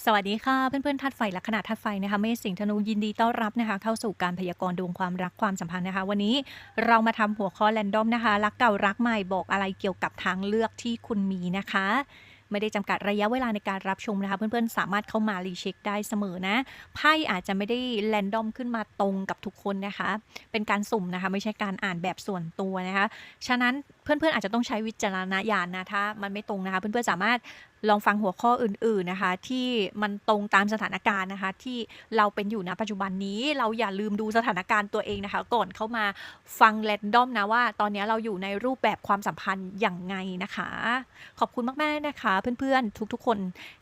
สวัสดีค่ะ เพื่อนๆธาตุไฟและขนาดธาตุไฟนะคะเมษสิงห์ธนูยินดีต้อนรับนะคะ เข้าสู่การพยากรณ์ดวงความรักความสัมพันธ์นะคะ วันนี้เรามาทำหัวข้อแรนดอมนะคะ รักเก่ารักใหม่บอกอะไรเกี่ยวกับทางเลือกที่คุณมีนะคะ ไม่ได้จำกัดระยะเวลาในการรับชมนะคะ เพื่อนๆสามารถเข้ามารีเช็คได้เสมอนะไพ่อาจจะไม่ได้แรนดอมขึ้นมาตรงกับทุกคนนะคะ เป็นการสุ่มนะคะ ไม่ใช่การอ่านแบบส่วนตัวนะคะฉะนั้นเพื่อนๆอาจจะต้องใช้วิจารณญาณนะถ้ามันไม่ตรงนะคะ เพื่อนๆสามารถลองฟังหัวข้ออื่น ๆนะคะ ที่มันตรงตามสถานการณ์นะคะ ที่เราเป็นอยู่ณปัจจุบันนี้เราอย่าลืมดูสถานการณ์ตัวเองนะคะ ก่อนเข้ามาฟังแรนดอมนะว่า ตอนนี้เราอยู่ในรูปแบบความสัมพันธ์อย่างไงนะคะ ขอบคุณมากๆนะคะ เพื่อนๆ ทุกๆ คน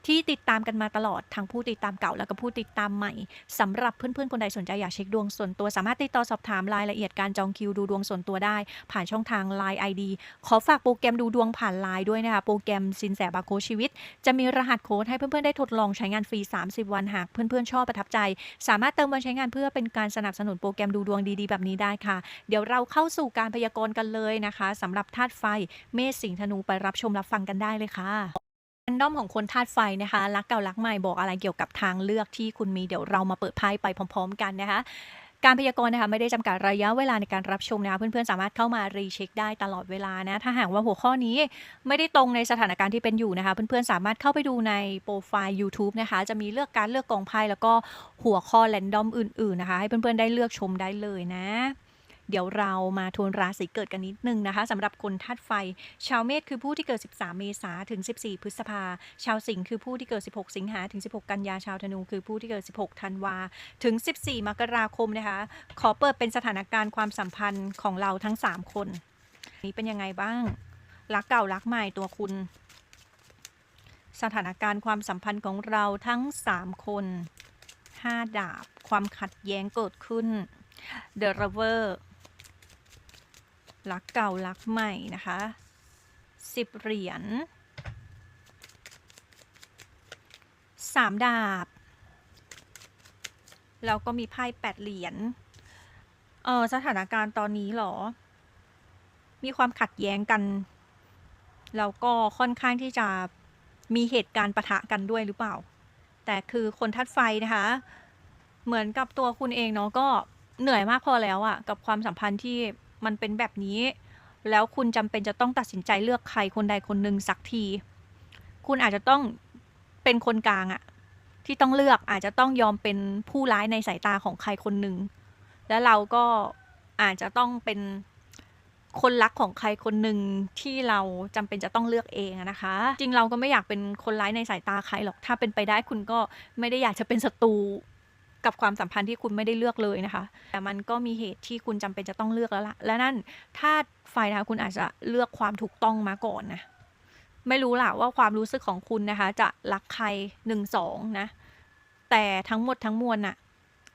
ที่ติดตามกันมาตลอดทั้งผู้ติดตามเก่าแล้วก็ผู้ติดตามใหม่สำหรับเพื่อนๆคนใดสนใจอยากเช็คดวงส่วนตัว สามารถติดต่อสอบถามรายละเอียดการจองคิวดูดวงส่วนตัวได้ ผ่านช่องทาง Line ID ขอฝากโปรแกรมดูดวงผ่าน Line ด้วยนะคะ โปรแกรมสินแสบาโคชีวิต จะมีรหัสโค้ดให้เพื่อนๆ ได้ทดลองใช้งานฟรี 30 วันหากเพื่อนๆ ชอบประทับใจ สามารถเติมวันใช้งานเพื่อเป็นการสนับสนุนโปรแกรมดูดวงดีๆ แบบนี้ได้ค่ะ เดี๋ยวเราเข้าสู่การพยากรณ์กันเลยนะคะสำหรับธาตุไฟ เมษสิงห์ธนูไปรับชมรับฟังกันได้เลยค่ะแรนดอมของคนธาตุไฟนะคะรักเก่ารักใหม่บอกอะไรเกี่ยวกับทางเลือกที่คุณมีเดี๋ยวเรามาเปิดไพ่ไปพร้อม ๆ กันนะคะ การพยากรณ์นะคะไม่ได้จำกัดระยะเวลาในการรับชมนะคะเพื่อนๆสามารถเข้ามารีเช็คได้ตลอดเวลานะถ้าหากว่าหัวข้อนี้ไม่ได้ตรงในสถานการณ์ที่เป็นอยู่นะคะ เพื่อนๆสามารถเข้าไปดูในโปรไฟล์ YouTube นะคะ จะมีเลือกการเลือกกองไพ่แล้วก็หัวข้อแรนดอมอื่นๆนะคะ ให้เพื่อนๆได้เลือกชมได้เลยนะ เดี๋ยวเรามาทวนราศีเกิดกันนิดนึงนะคะสำหรับคนธาตุไฟ ชาวเมษคือผู้ที่เกิด 13 เมษาถึง 14 พฤษภา ชาวสิงห์คือผู้ที่เกิด 16 สิงหาถึง 16 กันยา ชาวธนูคือผู้ที่เกิด 16 ธันวา ถึง 14 มกราคมนะคะ ขอเปิดเป็นสถานการณ์ความสัมพันธ์ของเราทั้ง 3 คน นี้เป็นยังไงบ้าง รักเก่ารักใหม่ตัวคุณ สถานการณ์ความสัมพันธ์ของเราทั้ง 3 คน 5 ดาบ ความขัดแย้งเกิดขึ้น The Lover รักเก่ารักใหม่นะคะสิบเหรียญสามดาบ แล้วก็มีไพ่แปดเหรียญเออสถานการณ์ตอนนี้หรอ มีความขัดแย้งกัน แล้วก็ค่อนข้างที่จะมีเหตุการณ์ปะทะกันด้วยหรือเปล่า แต่คือคนทัดไฟนะคะ เหมือนกับตัวคุณเองเนาะก็เหนื่อยมากพอแล้วอะกับความสัมพันธ์ที่ มันเป็นแบบนี้ แล้วคุณจำเป็นจะต้องตัดสินใจเลือกใครคนใดคนหนึ่งสักที คุณอาจจะต้องเป็นคนกลางอะที่ต้องเลือกอาจจะต้องยอมเป็นผู้ร้ายในสายตาของใครคนหนึ่ง แล้วเราก็อาจจะต้องเป็นคนรักของใครคนหนึ่งที่เราจำเป็นจะต้องเลือกเองนะคะ จริงเราก็ไม่อยากเป็นคนร้ายในสายตาใครหรอก ถ้าเป็นไปได้คุณก็ไม่ได้อยากจะเป็นศัตรู กับความสัมพันธ์ที่คุณไม่ได้เลือกเลยนะคะ แต่มันก็มีเหตุที่คุณจำเป็นจะต้องเลือกแล้วล่ะ และนั่นถ้าฝ่ายนะคะคุณอาจจะเลือกความถูกต้องมาก่อนนะ ไม่รู้ล่ะว่าความรู้สึกของคุณนะคะ จะรักใครหนึ่งสองนะ แต่ทั้งหมดทั้งมวลน่ะ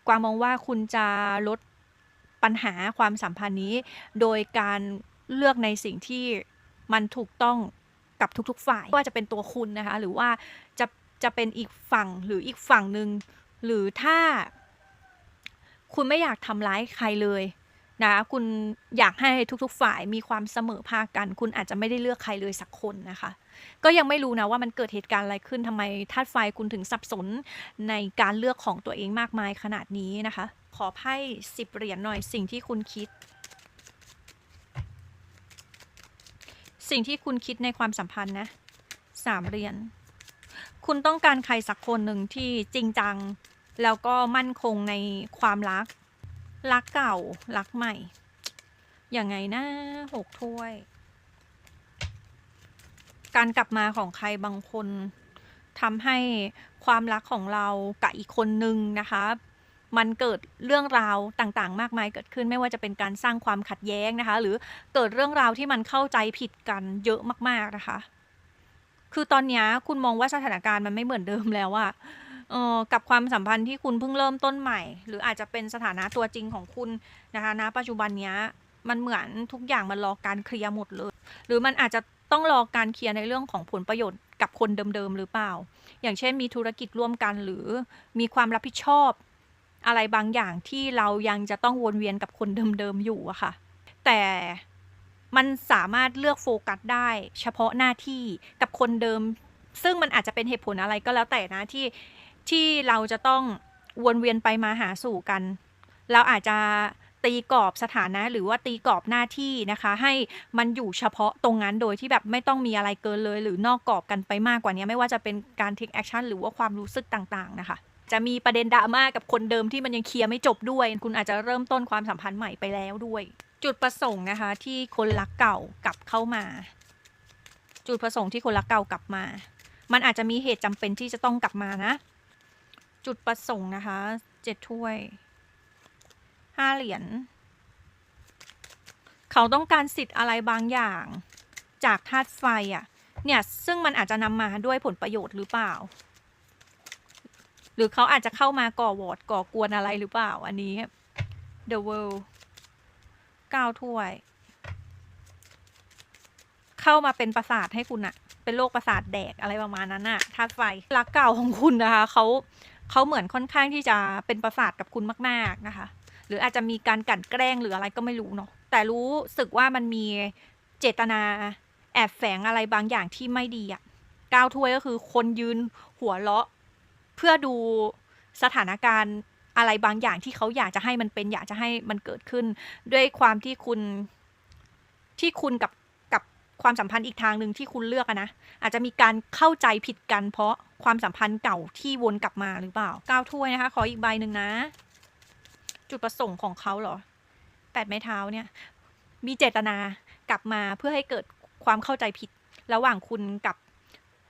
กวางมองว่าคุณจะลดปัญหาความสัมพันธ์นี้ โดยการเลือกในสิ่งที่มันถูกต้องกับทุกๆฝ่ายไม่ว่าจะเป็นตัวคุณนะคะ หรือว่าจะจะเป็นอีกฝั่งหรืออีกฝั่งหนึ่ง หรือถ้า คุณไม่อยากทำร้ายใครเลยนะคุณอยากให้ทุกๆฝ่ายมีความเสมอภาคกัน คุณอาจจะไม่ได้เลือกใครเลยสักคนนะคะ ก็ยังไม่รู้นะว่ามันเกิดเหตุการณ์อะไรขึ้นทำไมธาตุไฟคุณถึงสับสนในการเลือกของตัวเองมากมายขนาดนี้นะคะ ขอไพ่สิบเหรียญหน่อยสิ่งที่คุณคิด สิ่งที่คุณคิดในความสัมพันธ์นะสามเหรียญคุณต้องการใครสักคนหนึ่งที่จริงจัง แล้วก็มั่นคงในความรัก รักเก่า รักใหม่ อย่างไงนะหกถ้วย การกลับมาของใครบางคนทำให้ความรักของเรากับอีกคนนึงนะคะ มันเกิดเรื่องราวต่างๆ มากมายเกิดขึ้นไม่ว่าจะเป็นการสร้างความขัดแย้งนะคะ หรือเกิดเรื่องราวที่มันเข้าใจผิดกันเยอะมากๆนะคะ คือตอนนี้คุณมองว่าสถานการณ์มันไม่เหมือนเดิมแล้วอะ เออกับความสัมพันธ์ที่คุณเพิ่งเริ่มต้นใหม่ หรืออาจจะเป็นสถานะตัวจริงของคุณนะคะณปัจจุบันเนี้ยมันเหมือนทุกอย่างมันรอการเคลียร์หมดเลย หรือมันอาจจะต้องรอการเคลียร์ในเรื่องของผลประโยชน์กับคนเดิมๆหรือเปล่า อย่างเช่นมีธุรกิจร่วมกันหรือมีความรับผิดชอบ อะไรบางอย่างที่เรายังจะต้องวนเวียนกับคนเดิมๆอยู่อะค่ะ แต่มันสามารถเลือกโฟกัสได้ เฉพาะหน้าที่กับคนเดิม ซึ่งมันอาจจะเป็นเหตุผลอะไรก็แล้วแต่นะที่ ที่เราจะต้องวนเวียนไปมาหาสู่กัน เราอาจจะตีกรอบสถานะหรือว่าตีกรอบหน้าที่นะคะ ให้มันอยู่เฉพาะตรงนั้นโดยที่แบบไม่ต้องมีอะไรเกินเลย หรือนอกกรอบกันไปมากกว่านี้ ไม่ว่าจะเป็นการ take action หรือว่าความรู้สึกต่างๆนะคะ จะมีประเด็นดราม่ากับคนเดิมที่มันยังเคลียร์ไม่จบด้วย คุณอาจจะเริ่มต้นความสัมพันธ์ใหม่ไปแล้วด้วย จุดประสงค์นะคะ ที่คนรักเก่ากลับเข้ามา จุดประสงค์ที่คนรักเก่ากลับมา มันอาจจะมีเหตุจำเป็นที่จะต้องกลับมานะ จุดประสงค์นะคะเจ็ดถ้วยห้าเหรียญเขาต้องการสิทธิ์อะไรบางอย่าง จากธาตุไฟอะ่ะ เนี่ย ซึ่งมันอาจจะนำมาด้วยผลประโยชน์หรือเปล่า หรือเขาอาจจะเข้ามาก่อวอดก่อกวนอะไรหรือเปล่า อันนี้ The World เก้าถ้วย เข้ามาเป็นประสาทให้คุณอะเป็นโรคประสาทแดกอะไรประมาณนั้นอะธาตุไฟรักเก่าของคุณนะคะเขา เขาเหมือนค่อนข้างที่จะเป็นประสาทกับคุณมาก ๆนะคะ หรืออาจจะมีการกั่นแกล้งหรืออะไรก็ไม่รู้เนาะแต่รู้สึกว่ามันมีเจตนาแอบแฝงอะไรบางอย่างที่ไม่ดีอะก้าวถ้วยก็คือคนยืนหัวเราะ เพื่อดูสถานการณ์อะไรบางอย่างที่เขาอยากจะให้มันเป็นอยากจะให้มันเกิดขึ้น ด้วยความที่คุณที่คุณกับกับความสัมพันธ์อีกทางหนึ่งที่คุณเลือกอะนะอาจจะมีการเข้าใจผิดกันเพราะ ความสัมพันธ์เก่าที่วนกลับมาหรือเปล่าก้าวถ้วยนะคะ ขออีกใบหนึ่งนะ จุดประสงค์ของเขาเหรอแปดไม้เท้าเนี่ย มีเจตนากลับมาเพื่อให้เกิดความเข้าใจผิด ระหว่างคุณกับ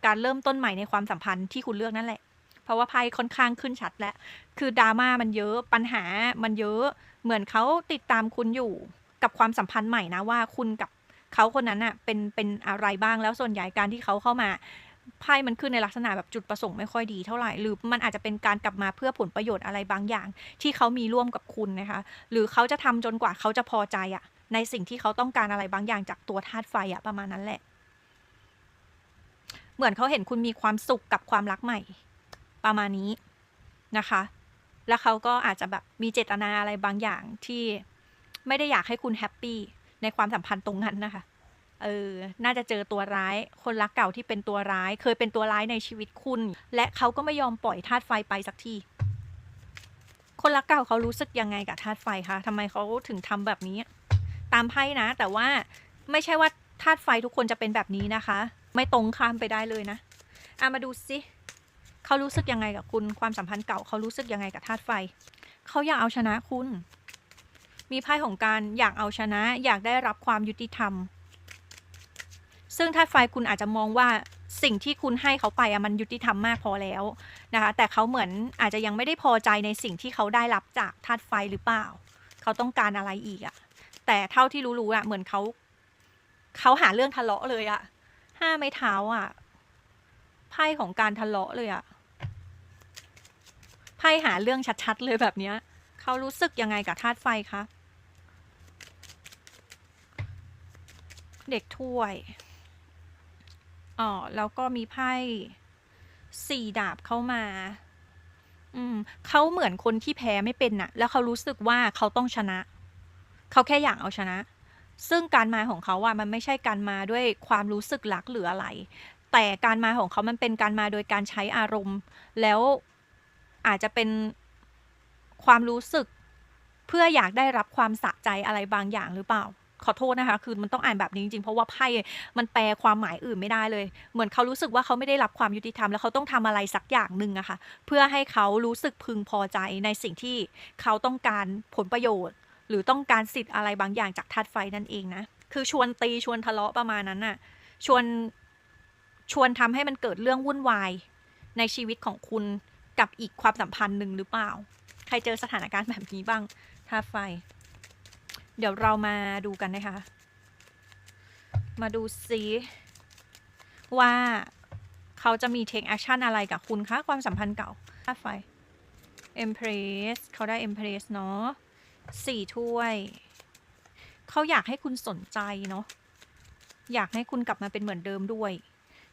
การเริ่มต้นใหม่ในความสัมพันธ์ที่คุณเลือกนั่นแหละ เพราะว่าไพ่ค่อนข้างขึ้นชัดแล้ว คือดราม่ามันเยอะปัญหามันเยอะเหมือนเขาติดตามคุณอยู่กับความสัมพันธ์ใหม่นะว่าคุณกับเขาคนนั้นอะเป็นเป็นอะไรบ้างแล้วส่วนใหญ่การที่เขาเข้ามา ไพ่มันขึ้นในลักษณะแบบจุดประสงค์ไม่ค่อยดีเท่าไหร่ หรือมันอาจจะเป็นการกลับมาเพื่อผลประโยชน์อะไรบางอย่าง ที่เขามีร่วมกับคุณนะคะ หรือเขาจะทำจนกว่าเขาจะพอใจอะในสิ่งที่เขาต้องการอะไรบางอย่างจากตัวธาตุไฟอะประมาณนั้นแหละ เหมือนเขาเห็นคุณมีความสุขกับความรักใหม่ ประมาณนี้นะคะ แล้วเขาก็อาจจะแบบมีเจตนาอะไรบางอย่างที่ไม่ได้อยากให้คุณแฮปปี้ในความสัมพันธ์ตรงนั้นนะคะ เออ น่าจะเจอตัวร้าย คนรักเก่าที่เป็นตัวร้าย เคยเป็นตัวร้ายในชีวิตคุณ และเขาก็ไม่ยอมปล่อยธาตุไฟไปสักที คนรักเก่าเขารู้สึกยังไงกับธาตุไฟคะทำไมเขาถึงทำแบบนี้ ตามไพ่นะ แต่ว่าไม่ใช่ว่าธาตุไฟทุกคนจะเป็นแบบนี้นะคะ ไม่ตรงข้ามไปได้เลยนะอามาดูสิเขารู้สึกยังไงกับคุณ ความสัมพันธ์เก่าเขารู้สึกยังไงกับธาตุไฟ เขาอยากเอาชนะคุณ มีไพ่ของการอยากเอาชนะ อยากได้รับความยุติธรรม ซึ่งธาตุไฟคุณอาจจะมองว่าสิ่งที่คุณให้เขาไปอะมันยุติธรรมมากพอแล้วนะคะ แต่เขาเหมือนอาจจะยังไม่ได้พอใจในสิ่งที่เขาได้รับจากธาตุไฟหรือเปล่า เขาต้องการอะไรอีกอะแต่เท่าที่รู้ๆอะเหมือนเขาเขาหาเรื่องทะเลาะเลยอะห้าไม้เท้าอะไพ่ของการทะเลาะเลยอะไพ่หาเรื่องชัดๆเลยแบบเนี้ยเขารู้สึกยังไงกับธาตุไฟคะเด็กถ้วย อ๋อแล้วก็มีไพ่สี่ดาบเข้ามา อืมเขาเหมือนคนที่แพ้ไม่เป็นน่ะ แล้วเขารู้สึกว่าเขาต้องชนะ เขาแค่อยากเอาชนะ ซึ่งการมาของเขาอะมันไม่ใช่การมาด้วยความรู้สึกรักหรืออะไร แต่การมาของเขามันเป็นการมาโดยการใช้อารมณ์ แล้วอาจจะเป็นความรู้สึก เพื่ออยากได้รับความสะใจอะไรบางอย่างหรือเปล่า ขอโทษนะคะ คือมันต้องอ่านแบบนี้จริงๆ เพราะว่าไพ่ มันแปลความหมายอื่นไม่ได้เลย เหมือนเขารู้สึกว่าเขาไม่ได้รับความยุติธรรม แล้วเขาต้องทำอะไรสักอย่างหนึ่งอะค่ะ เพื่อให้เขารู้สึกพึงพอใจในสิ่งที่เขาต้องการผลประโยชน์ หรือต้องการสิทธิ์อะไรบางอย่างจากธาตุไฟนั่นเองนะ คือชวนตีชวนทะเลาะประมาณนั้นน่ะ ชวนชวนทำให้มันเกิดเรื่องวุ่นวายในชีวิตของคุณกับอีกความสัมพันธ์หนึ่งหรือเปล่า ใครเจอสถานการณ์แบบนี้บ้างธาตุไฟ เดี๋ยวเรามาดูกันนะคะ มาดูซิว่าเขาจะมี take action อะไรกับคุณคะความสัมพันธ์เก่าธาไฟ Empress เขาได้ Empress เนาะสี่ถ้วย เขาอยากให้คุณสนใจเนาะอยากให้คุณกลับมาเป็นเหมือนเดิมด้วย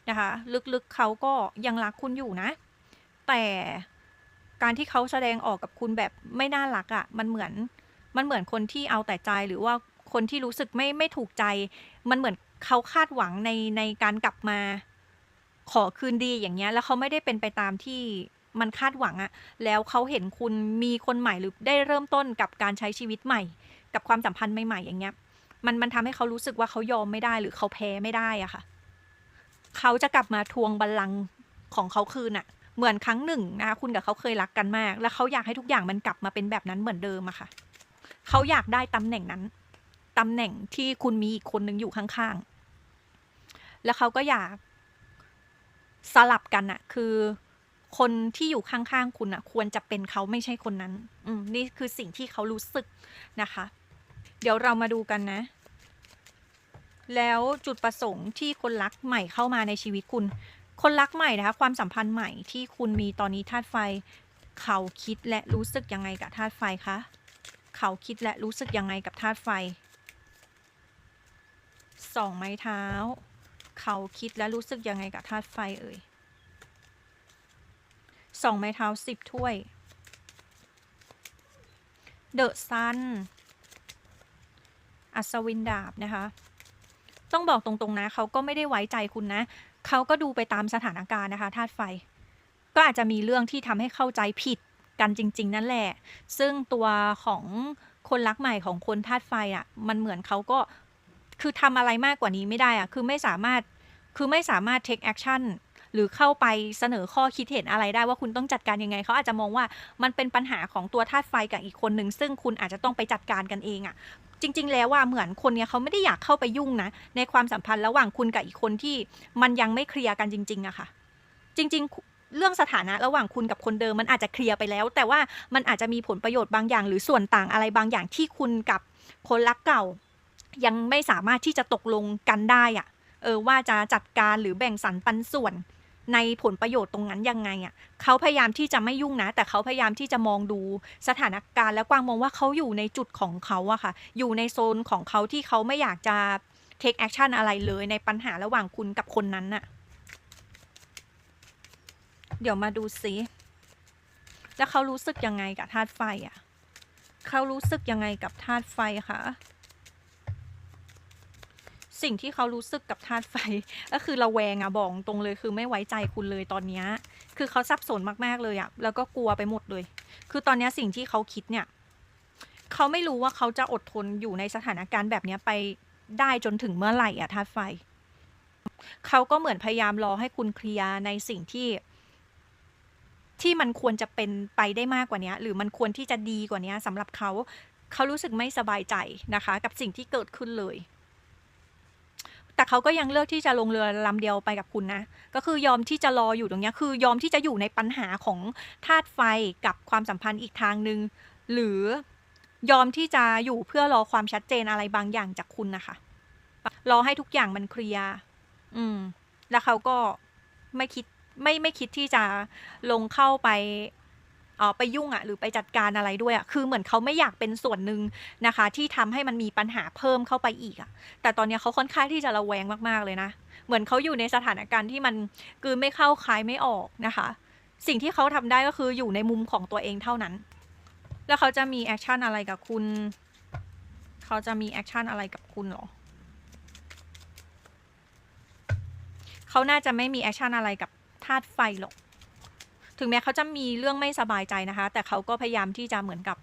นะคะ ลึกๆเขาก็ยังรักคุณอยู่นะ แต่การที่เขาแสดงออกกับคุณแบบไม่น่ารักอะ่ะ มันเหมือน มันเหมือนคนที่เอาแต่ใจหรือว่าคนที่รู้สึกไม่ไม่ถูกใจ มันเหมือนเขาคาดหวังในในการกลับมา ขอคืนดีอย่างเงี้ย แล้วเขาไม่ได้เป็นไปตามที่มันคาดหวังอะแล้วเขาเห็นคุณมีคนใหม่หรือได้เริ่มต้นกับการใช้ชีวิตใหม่ กับความสัมพันธ์ใหม่ๆอย่างเงี้ย มันมันทำให้เขารู้สึกว่าเขายอมไม่ได้หรือเขาแพ้ไม่ได้อะค่ะ เขาจะกลับมาทวงบัลลังก์ของเขาคืนอะเหมือนครั้งหนึ่งนะคะคุณกับเขาเคยรักกันมาก แล้วเขาอยากให้ทุกอย่างมันกลับมาเป็นแบบนั้นเหมือนเดิมอะค่ะ เขาอยากได้ตำแหน่งนั้นตำแหน่งที่คุณมีอีกคนหนึ่งอยู่ข้างๆ แล้วเขาก็อยากสลับกันอะคือคนที่อยู่ข้างๆ คุณอะควรจะเป็นเขาไม่ใช่คนนั้น อืมนี่คือสิ่งที่เขารู้สึกนะคะ เดี๋ยวเรามาดูกันนะ แล้วจุดประสงค์ที่คนรักใหม่เข้ามาในชีวิตคุณ คนรักใหม่นะคะ ความสัมพันธ์ใหม่ที่คุณมีตอนนี้ธาตุไฟ เขาคิดและรู้สึกยังไงกับธาตุไฟคะ เขาคิดและรู้สึกยังไงกับธาตุไฟสองไม้เท้า เขาคิดและรู้สึกยังไงกับธาตุไฟเอ่ยสองไม้เท้าสิบถ้วย เดอะซัน อัศวินดาบนะคะ ต้องบอกตรงๆนะ เขาก็ไม่ได้ไว้ใจคุณนะ เขาก็ดูไปตามสถานการณ์นะคะธาตุไฟ ก็อาจจะมีเรื่องที่ทำให้เข้าใจผิด กันจริง ๆ นั่นแหละ ซึ่งตัวของคนรักใหม่ของคนธาตุไฟอะ่ะ มันเหมือนเขาก็คือทำอะไรมากกว่านี้ไม่ได้อะ่ะ คือไม่สามารถคือไม่สามารถ take action หรือเข้าไปเสนอข้อคิดเห็นอะไรได้ว่าคุณต้องจัดการยังไง เขาอาจจะมองว่ามันเป็นปัญหาของตัวธาตุไฟกับอีกคนหนึ่งซึ่งคุณอาจจะต้องไปจัดการกันเองอะ่ะ จริง ๆ แล้วว่าเหมือนคนเนี้ยเขาไม่ได้อยากเข้าไปยุ่งนะ ในความสัมพันธ์ระหว่างคุณกับอีกคนที่มันยังไม่เคลียร์กันจริง ๆอะค่ะ จริง ๆ เรื่องสถานะระหว่างคุณกับคนเดิมมันอาจจะเคลียร์ไปแล้ว แต่ว่ามันอาจจะมีผลประโยชน์บางอย่าง หรือส่วนต่างอะไรบางอย่างที่คุณกับคนรักเก่า ยังไม่สามารถที่จะตกลงกันได้อะเออว่าจะจัดการหรือแบ่งสรรปันส่วนในผลประโยชน์ตรงนั้นยังไงอะ่ะเขาพยายามที่จะไม่ยุ่งนะ แต่เขาพยายามที่จะมองดูสถานการณ์และกวางมองว่าเขาอยู่ในจุดของเขาอะค่ะ อยู่ในโซนของเขาที่เขาไม่อยากจะ take action อะไรเลยในปัญหาระหว่างคุณกับคนนั้นน่ะ เดี๋ยวมาดูซิแล้วเขารู้สึกยังไงกับธาตุไฟอะ เขารู้สึกยังไงกับธาตุไฟคะสิ่งที่เขารู้สึกกับธาตุไฟ ก็คือระแวงอะบอกตรงเลยคือไม่ไว้ใจคุณเลยตอนนี้ คือเขาสับสนมากๆเลยอะแล้วก็กลัวไปหมดเลย คือตอนนี้สิ่งที่เขาคิดเนี่ย เขาไม่รู้ว่าเขาจะอดทนอยู่ในสถานการณ์แบบนี้ไปได้จนถึงเมื่อไหร่อะธาตุไฟ เขาก็เหมือนพยายามรอให้คุณเคลียร์ในสิ่งที่ ที่มันควรจะเป็นไปได้มากกว่านี้หรือมันควรที่จะดีกว่านี้สำหรับเขาเขารู้สึกไม่สบายใจนะคะ กับสิ่งที่เกิดขึ้นเลย แต่เขาก็ยังเลือกที่จะลงเรือลำเดียวไปกับคุณนะ ก็คือยอมที่จะรออยู่ตรงนี้คือยอมที่จะอยู่ในปัญหาของธาตุไฟกับความสัมพันธ์อีกทางหนึ่งหรือยอมที่จะอยู่เพื่อรอความชัดเจนอะไรบางอย่างจากคุณนะคะ รอให้ทุกอย่างมันเคลียร์อืม แล้วเขาก็ไม่คิด ไม่ไม่คิดที่จะลงเข้าไปเออไปยุ่งอะ่ะหรือไปจัดการอะไรด้วยอะ่ะคือเหมือนเขาไม่อยากเป็นส่วนหนึ่งนะคะ ที่ทำให้มันมีปัญหาเพิ่มเข้าไปอีกอะ่ะ แต่ตอนนี้เขาค่อนข้างที่จะระแวงมากๆเลยนะ เหมือนเขาอยู่ในสถานการณ์ที่มันกลืนไม่เข้าคลายไม่ออกนะคะ สิ่งที่เขาทำได้ก็คืออยู่ในมุมของตัวเองเท่านั้น แล้วเขาจะมีแอคชั่นอะไรกับคุณ เขาจะมีแอคชั่นอะไรกับคุณหรอเขาน่าจะไม่มีแอคชั่นอะไรกับ ธาตุไฟหรอกถึงแม้เขาจะมีเรื่องไม่สบายใจนะคะ แต่เขาก็พยายามที่จะเหมือนกับ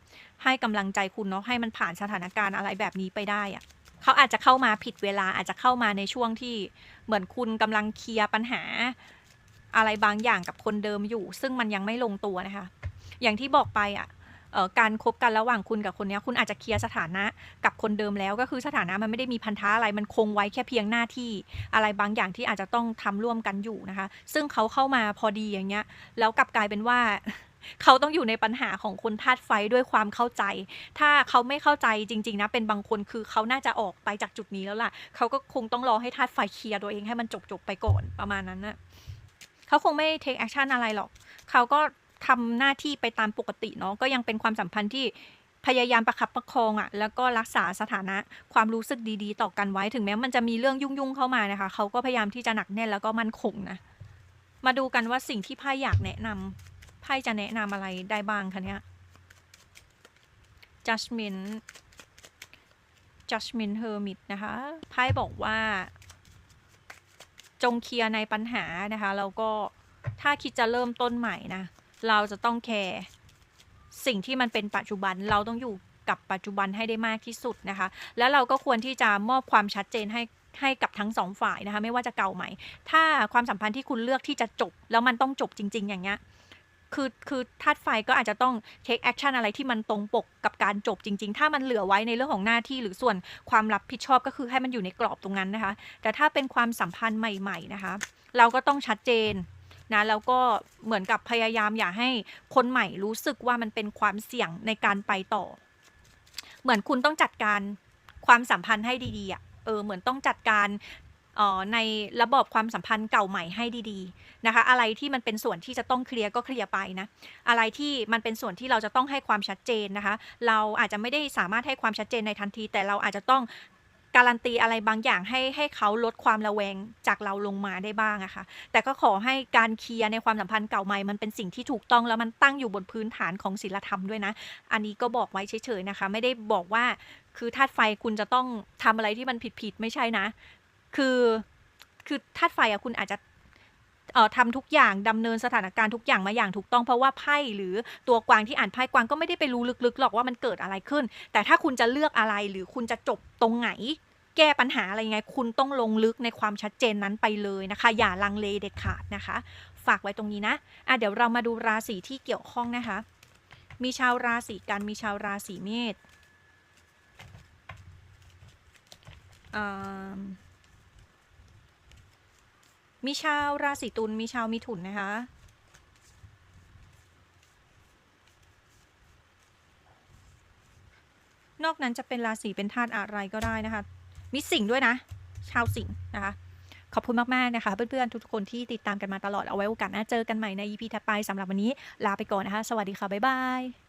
ให้กำลังใจคุณเนาะให้มันผ่านสถานการณ์อะไรแบบนี้ไปได้อะเขาอาจจะเข้ามาผิดเวลาอาจจะเข้ามาในช่วงที่เหมือนคุณกำลังเคลียร์ปัญหาอะไรบางอย่างกับคนเดิมอยู่ ซึ่งมันยังไม่ลงตัวนะคะ อย่างที่บอกไปอะ่ะ การคบกันระหว่างคุณกับคนนี้คุณอาจจะเคลียร์สถานะกับคนเดิมแล้ว ก็คือสถานะมันไม่ได้มีพันธะอะไรมันคงไว้แค่เพียงหน้าที่อะไรบางอย่างที่อาจจะต้องทำร่วมกันอยู่นะคะ ซึ่งเขาเข้ามาพอดีอย่างเงี้ยแล้วกลับกลายเป็นว่าเขาต้องอยู่ในปัญหาของคนธาตุไฟด้วยความเข้าใจ ถ้าเขาไม่เข้าใจจริง ๆ นะ เป็นบางคนคือเขาน่าจะออกไปจากจุดนี้แล้วล่ะ เขาก็คงต้องรอให้ธาตุไฟเคลียร์ตัวเองให้มันจบๆไปก่อนประมาณนั้นนะเขาคงไม่ take action อะไรหรอก เขาก็ ทำหน้าที่ไปตามปกติเนาะก็ยังเป็นความสัมพันธ์ที่พยายามประคับประคองอะ่ะ แล้วก็รักษาสถานะความรู้สึกดีๆ ต่อกันไว้ถึงแม้มันจะมีเรื่องยุ่งๆเข้ามานะคะ เขาก็พยายามที่จะหนักแน่นแล้วก็มั่นคงนะ มาดูกันว่าสิ่งที่ไพ่อยากแนะนำไพ่จะแนะนำอะไรได้บ้างคะเนี่ย judgment judgment hermit นะคะไพ่บอกว่า จงเคลียร์ในปัญหานะคะแล้วก็ถ้าคิดจะเริ่มต้นใหม่นะ เราจะต้องแคร์สิ่งที่มันเป็นปัจจุบันเราต้องอยู่กับปัจจุบันให้ได้มากที่สุดนะคะ แล้วเราก็ควรที่จะมอบความชัดเจนให้ให้กับทั้งสองฝ่ายนะคะไม่ว่าจะเก่าใหม่ ถ้าความสัมพันธ์ที่คุณเลือกที่จะจบ แล้วมันต้องจบจริง ๆ อย่างเงี้ยคือคือธาตุไฟก็อาจจะต้อง take action อะไรที่มันตรงปกกับการจบจริง ๆ ถ้ามันเหลือไว้ในเรื่องของหน้าที่หรือส่วนความรับผิดชอบก็คือให้มันอยู่ในกรอบตรงนั้นนะคะ แต่ถ้าเป็นความสัมพันธ์ใหม่ ๆ นะคะ เราก็ต้องชัดเจน นะแล้วก็เหมือนกับพยายามอย่าให้คนใหม่รู้สึกว่ามันเป็นความเสี่ยงในการไปต่อ เหมือนคุณต้องจัดการความสัมพันธ์ให้ดีๆอะเออเหมือนต้องจัดการออในระบบความสัมพันธ์เก่าใหม่ให้ดีๆนะคะ อะไรที่มันเป็นส่วนที่จะต้องเคลียร์ก็เคลียร์ไปนะ อะไรที่มันเป็นส่วนที่เราจะต้องให้ความชัดเจนนะคะ เราอาจจะไม่ได้สามารถให้ความชัดเจนในทันที แต่เราอาจจะต้อง การันตีอะไรบางอย่างให้ให้เขาลดความระแวงจากเราลงมาได้บ้างอะค่ะ แต่ก็ขอให้การเคลียร์ในความสัมพันธ์เก่าใหม่ มันเป็นสิ่งที่ถูกต้องแล้วมันตั้งอยู่บนพื้นฐานของศีลธรรมด้วยนะ อันนี้ก็บอกไว้เฉยๆนะคะ ไม่ได้บอกว่าคือธาตุไฟคุณจะต้องทำอะไรที่มันผิดๆไม่ใช่นะ คือคือธาตุไฟอะคุณอาจจะ ทำทุกอย่างดำเนินสถานการณ์ทุกอย่างมาอย่างถูกต้องเพราะว่าไพ่หรือตัวกวางที่อ่านไพ่กวางก็ไม่ได้ไปรู้ลึกๆหรอกว่ามันเกิดอะไรขึ้น แต่ถ้าคุณจะเลือกอะไรหรือคุณจะจบตรงไหน แก้ปัญหาอะไรยังไง คุณต้องลงลึกในความชัดเจนนั้นไปเลยนะคะ อย่าลังเลเด็ดขาดนะคะ ฝากไว้ตรงนี้นะอะเดี๋ยวเรามาดูราศีที่เกี่ยวข้องนะคะ มีชาวราศีกันมีชาวราศีเมษอ่า มีชาวราศีตุลมีชาวมิถุนนะคะ นอกนั้นจะเป็นราศีเป็นธาตุอะไรก็ได้นะคะ มีสิ่งด้วยนะ ชาวสิงนะคะ ขอบคุณมาก ๆ นะคะ เพื่อน ๆ ทุกคนที่ติดตามกันมาตลอดเอาไว้โอกาสหน้าเจอกันใหม่ใน EP ถัดไปสำหรับวันนี้ลาไปก่อนนะคะ สวัสดีค่ะ บ๊ายบาย